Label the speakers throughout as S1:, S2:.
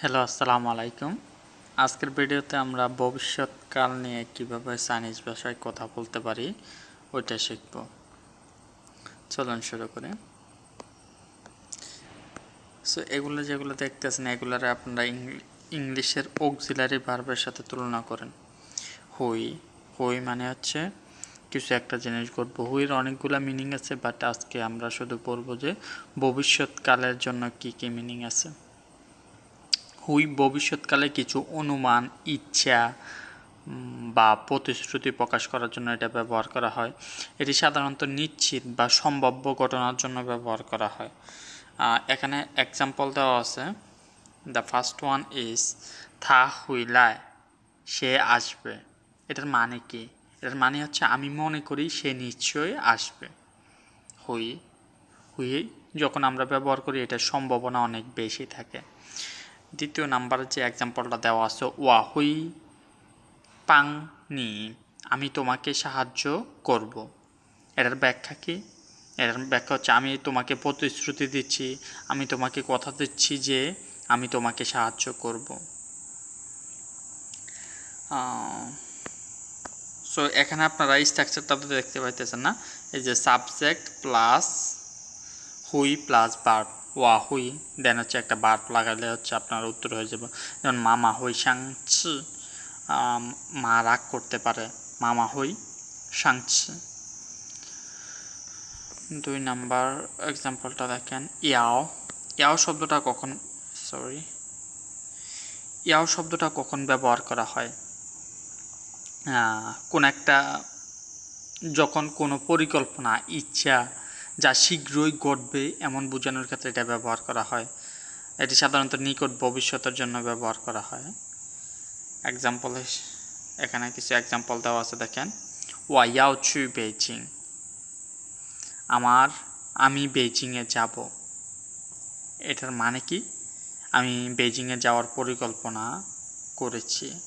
S1: Hello, আসসালামু আলাইকুম। আজকের ভিডিওতে আমরা ভবিষ্যৎকাল নিয়ে কীভাবে চাইনিজ ভাষায় কথা বলতে পারি, ওইটা শিখব। চলুন শুরু করি। সো এগুলো যেগুলো দেখতেছেন, এগুলারে আপনারা ইংলিশের অক্সিলারি ভার্বের সাথে তুলনা করেন। হুই হুই মানে হচ্ছে কিছু একটা জিনিস ঘটবো। হুইয়ের অনেকগুলো মিনিং আছে বাট আজকে আমরা শুধু পড়ব যে ভবিষ্যৎকালের জন্য কি কি মিনিং আছে। হুই ভবিষ্যৎকালে কিছু অনুমান, ইচ্ছা বা প্রতিশ্রুতি প্রকাশ করার জন্য এটা ব্যবহার করা হয়। এটি সাধারণত নিশ্চিত বা সম্ভাব্য ঘটনার জন্য ব্যবহার করা হয়। এখানে এক্সাম্পল দেওয়া আছে। দ্য ফার্স্ট ওয়ান ইজ থা হুইলায় সে আসবে। এটার মানে কি? এটার মানে হচ্ছে, আমি মনে করি সে নিশ্চয়ই আসবে। হুই হুই, যখন আমরা ব্যবহার করি, এটার সম্ভাবনা অনেক বেশি থাকে। দ্বিতীয় নাম্বারে যে এক্সাম্পলটা দেওয়া আছে, ওয়াহুই পাং নি, আমি তোমাকে সাহায্য করব। এটার ব্যাখ্যা কি? এটার ব্যাখ্যা হচ্ছে, আমি তোমাকে প্রতিশ্রুতি দিচ্ছি, আমি তোমাকে কথা দিচ্ছি যে আমি তোমাকে সাহায্য করব। সো এখানে আপনারা স্ট্রাকচারটা তো দেখতে পাইতেছেন না? এই যে সাবজেক্ট প্লাস হুই প্লাস বার্ব ওয়া হুই দেন হচ্ছে একটা বার্ব লাগালে হচ্ছে আপনার উত্তর হয়ে যাবে। যেমন মামা হই সাংছি মা রাগ করতে পারে। মামা হই সাংছি দুই নাম্বার এক্সাম্পলটা দেখেন, ইয়াও। ইয়াও শব্দটা কখন সরি ইয়াও শব্দটা কখন ব্যবহার করা হয়? কোন একটা, যখন কোনো পরিকল্পনা, ইচ্ছা যা শীঘ্রই ঘটবে এমন বোঝানোর ক্ষেত্রে এটা ব্যবহার করা হয়। এটি সাধারণত নিকট ভবিষ্যতের জন্য ব্যবহার করা হয়। এক্সাম্পল এখানে কিছু এক্সাম্পল দেওয়া আছে, দেখেন। ওয়াইয়াও চু বেইজিং। আমার, আমি বেইজিংয়ে যাব। এটার মানে কি? আমি বেইজিংয়ে যাওয়ার পরিকল্পনা করেছি।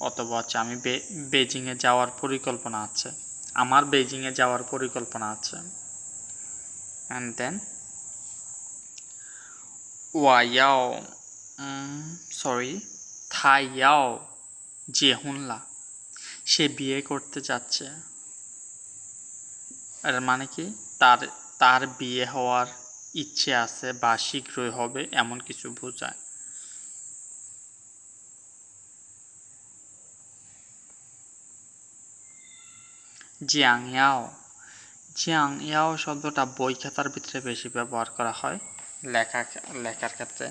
S1: অথবা হচ্ছে আমি বে বেজিংয়ে যাওয়ার পরিকল্পনা আছে। আমার বেইজিংয়ে যাওয়ার পরিকল্পনা আছে। অ্যান্ড দেন ওয়াইয়াও সরি থাইয়াও যে হুনলা সে বিয়ে করতে যাচ্ছে। এর মানে কি? তার তার বিয়ে হওয়ার ইচ্ছে আছে, বা শীঘ্রই হবে, এমন কিছু বোঝায়। জিয়াং জিয়াং ইয়াও শব্দটা বই খাতার ভিতরে বেশি ব্যবহার করা হয়, লেখা লেখার ক্ষেত্রে।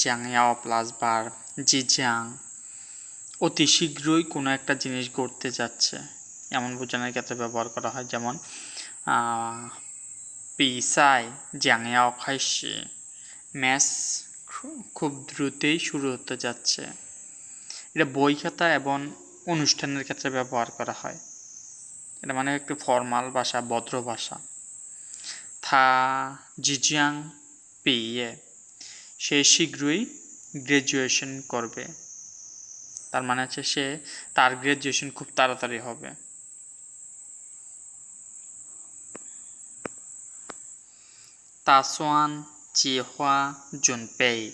S1: জিয়াং ইয়াও প্লাস বার, জি জিয়াং। অতি শীঘ্রই কোনো একটা জিনিস ঘটতে যাচ্ছে, এমন বোঝানোর ক্ষেত্রে ব্যবহার করা হয়, যেমন পিসাই জিয়াং ইয়াও খাইশি ম্যাচ খুব দ্রুতই শুরু হতে যাচ্ছে। এটা বই খাতা এবং অনুষ্ঠানের ক্ষেত্রে ব্যবহার করা হয়। এটা মানে একটু ফর্মাল ভাষা, ভদ্র ভাষা। থা, জিজিয়াং পিয়ে সে শীঘ্রই গ্র্যাজুয়েশন করবে। তার মানে হচ্ছে সে, তার গ্র্যাজুয়েশন খুব তাড়াতাড়ি হবে। তাসোয়ান চিহা জুনপেই।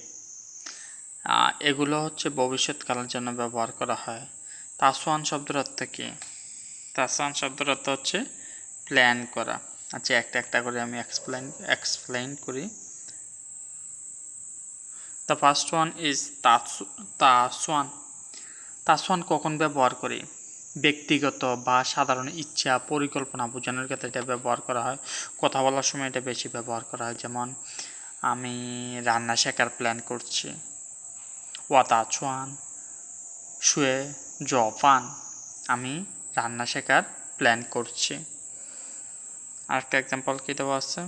S1: এগুলো হচ্ছে ভবিষ্যৎকালের জন্য ব্যবহার করা হয়। তাসওয়ান শব্দের অর্থ কি? তাসওয়ান শব্দের অর্থ হচ্ছে প্ল্যান করা। আচ্ছা একটা একটা করে আমি এক্সপ্লেন এক্সপ্লেন করি। দ্য ফার্স্ট ওয়ান ইজ তাসওয়ান। তাসওয়ান কখন ব্যবহার করি? ব্যক্তিগত বা সাধারণ ইচ্ছা, পরিকল্পনা বোঝানোর ক্ষেত্রে এটা ব্যবহার করা হয়। কথা বলার সময় এটা বেশি ব্যবহার করা হয়। যেমন, আমি রান্না শেখার প্ল্যান করছি। ওয়াতা চুয়ান শুয়ে জফান আমি রান্না শেখার প্ল্যান করছি। আরেকটা এক্সাম্পল কী দেওয়া আছে?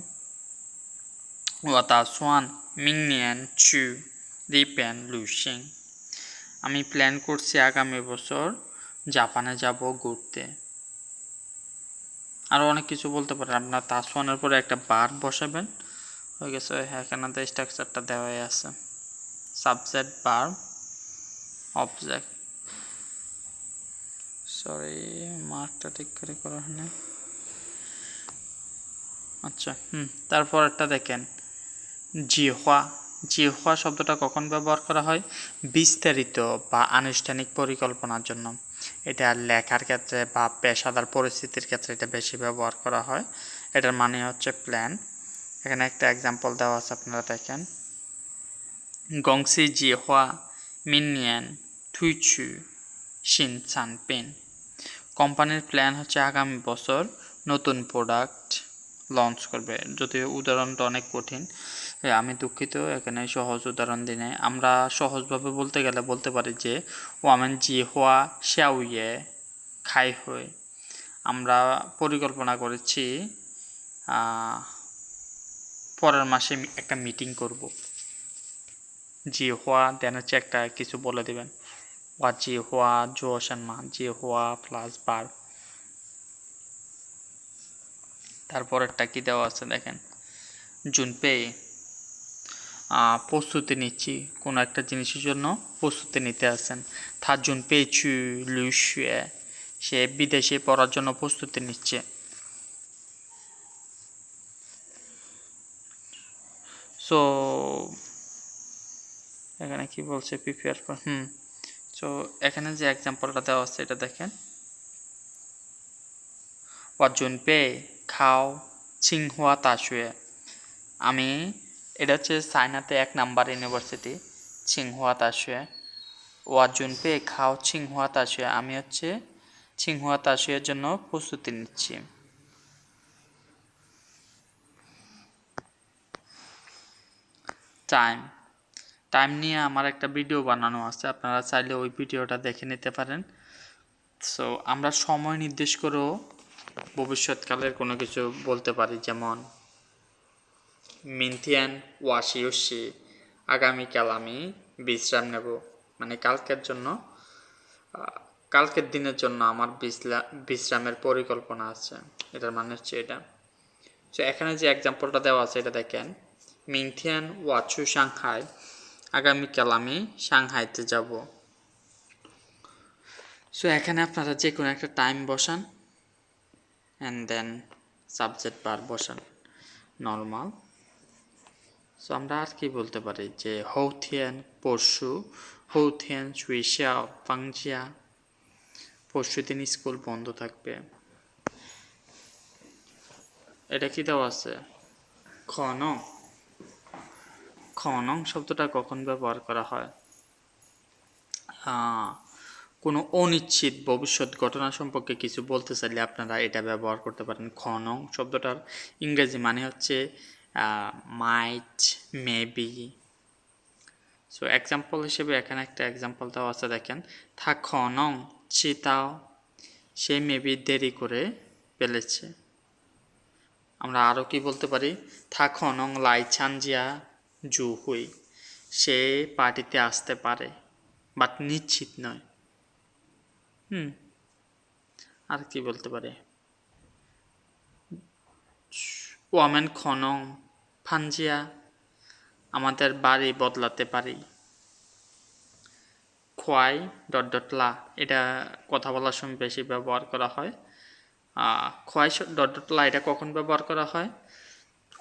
S1: ওয়াতা সোয়ান মিংনিয়ান, চু, রিপেন লুসিং আমি প্ল্যান করছি আগামী বছর জাপানে যাব ঘুরতে। আরও অনেক কিছু বলতে পারেন। আপনার তাসওয়ানের পরে একটা বার বসাবেন। হয়ে গেছে, এখানে তো স্ট্রাকচারটা দেওয়াই আছে। সাবজেক্ট বার অবজেক্ট সরি মার্কটা ঠিক করে করা হয় না আচ্ছা হুম, তারপর একটা দেখেন। জিহ্বা। জিহ্বা শব্দটা কখন ব্যবহার করা হয়? বিস্তারিত বা আনুষ্ঠানিক পরিকল্পনার জন্য। এটা লেখার ক্ষেত্রে বা পেশাদার পরিস্থিতির ক্ষেত্রে এটা বেশি ব্যবহার করা হয়। এটার মানে হচ্ছে প্ল্যান এখানে একটা এক্সাম্পল দেওয়া আছে আপনারা দেখেন। গংসি জিহ্বা, মিনিয়ান, থুইচু শিন সান পেন। কোম্পানির প্ল্যান হচ্ছে আগামী বছর নতুন প্রোডাক্ট লঞ্চ করবে। যদিও উদাহরণটা অনেক কঠিন আমি দুঃখিত, এখানে সহজ উদাহরণ দিই নাই। আমরা সহজভাবে বলতে গেলে বলতে পারি যে ওয়ামেন জি হওয়া শ্যাউয়ে খাই হয়ে আমরা পরিকল্পনা করেছি পরের মাসে একটা মিটিং করব। জি হওয়া দেন হচ্ছে একটা কিছু বলে দেবেন। ওয়া জি হওয়া জোশন মা জি হওয়া প্লাস বার তারপরেরটা কি দেওয়া আছে দেখেন? জুনপে আহ, প্রস্তুতি নিচ্ছি কোনো একটা জিনিসের জন্য প্রস্তুতি নিতে আছেন। থা জুনপে চু লুশুয়ে সে বিদেশে পড়ার জন্য প্রস্তুতি নিচ্ছে। সো এখানে কি বলছে? প্রিপেয়ার হুম। সো এখানে যে এক্সাম্পলটা দেওয়া আছে, এটা দেখেন। অর্জুন পে খাও ছিংহুয়া তাসুয়ে। আমি, এটা হচ্ছে চায়নাতে এক নাম্বার ইউনিভার্সিটি ছিংহুয়া তাসুয়ে। অর্জুন পে খাও ছিংহুয়া তাসুয়ে। আমি হচ্ছে ছিংহুয়া তাসুয়ের জন্য প্রস্তুতি নিচ্ছি। টাইম টাইম নিয়ে আমার একটা ভিডিও বানানো আছে, আপনারা চাইলে ওই ভিডিওটা দেখে নিতে পারেন। সো আমরা সময় নির্দেশ করেও ভবিষ্যৎকালের কোনো কিছু বলতে পারি, যেমন মিনথিয়ান ওয়াশিউসি আগামীকাল আমি বিশ্রাম নেব। মানে কালকের জন্য কালকের দিনের জন্য আমার বিশ্রামের পরিকল্পনা আছে, এটার মানে হচ্ছে এটা। তো এখানে যে এক্সাম্পলটা দেওয়া আছে, এটা দেখেন। মিনথিয়ান ওয়াচু সাংহাই আগামীকাল আমি সাংহাইতে যাব। সো এখানে আপনারা যে কোনো একটা টাইম বসান অ্যান্ড দেন সাবজেক্ট বার বসান নর্মাল সো আমরা আর কি বলতে পারি যে, হৌথিয়ান, পরশু, হৌথিয়ান সুইশা পাংজিয়া পরশু দিন স্কুল বন্ধ থাকবে। এটা কি দেওয়া আছে? খন খনং শব্দটা কখন ব্যবহার করা হয়? কোনো অনিশ্চিত ভবিষ্যৎ ঘটনা সম্পর্কে কিছু বলতে চাইলে আপনারা এটা ব্যবহার করতে পারেন। খনং শব্দটার ইংরেজি মানে হচ্ছে মাইট মেবি সো এক্সাম্পল হিসেবে এখানে একটা এক্সাম্পল দেওয়া আছে, দেখেন। থা খনং চিতাও, সে মেবি দেরি করে ফেলেছে। আমরা আরও কি বলতে পারি? থা খনং লাই ছানজিয়া জু হুই। সে পার্টিতে আসতে পারে, বাট নিশ্চিত নয়। হুম, আর কি বলতে পারে? ওয়ামেন খনং, ফানজিয়া, আমাদের বাড়ি বদলাতে পারি। খোয়াই ডট ডট এটা কথা বলার সময় বেশি ব্যবহার করা হয়। খোয়াই ডট ডট এটা কখন ব্যবহার করা হয়?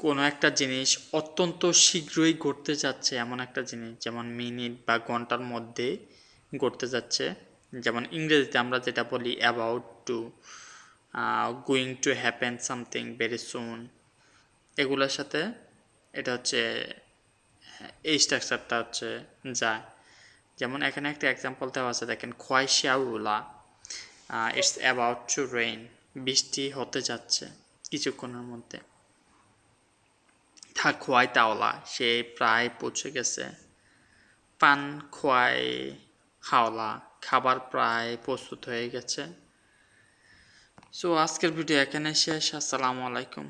S1: কোনো একটা জিনিস অত্যন্ত শীঘ্রই ঘটতে যাচ্ছে, এমন একটা জিনিস, যেমন মিনিট বা ঘণ্টার মধ্যে ঘটতে যাচ্ছে। যেমন ইংরেজিতে আমরা যেটা বলি about to going to happen something very soon এগুলোর সাথে এটা হচ্ছে, এই স্ট্রাকচারটা হচ্ছে যায়। যেমন এখানে একটা এক্সাম্পল দেওয়া আছে, দেখেন খোয়াইশাউলা ইটস অ্যাবাউট টু রেইন বৃষ্টি হতে যাচ্ছে কিছুক্ষণের মধ্যে। খোয়াই তাওলা সে প্রায় পৌঁছে গেছে। পান খোয়াই হাওলা খাবার প্রায় প্রস্তুত হয়ে গেছে। সো আজকের ভিডিও এখানে শেষ। আসসালামু আলাইকুম।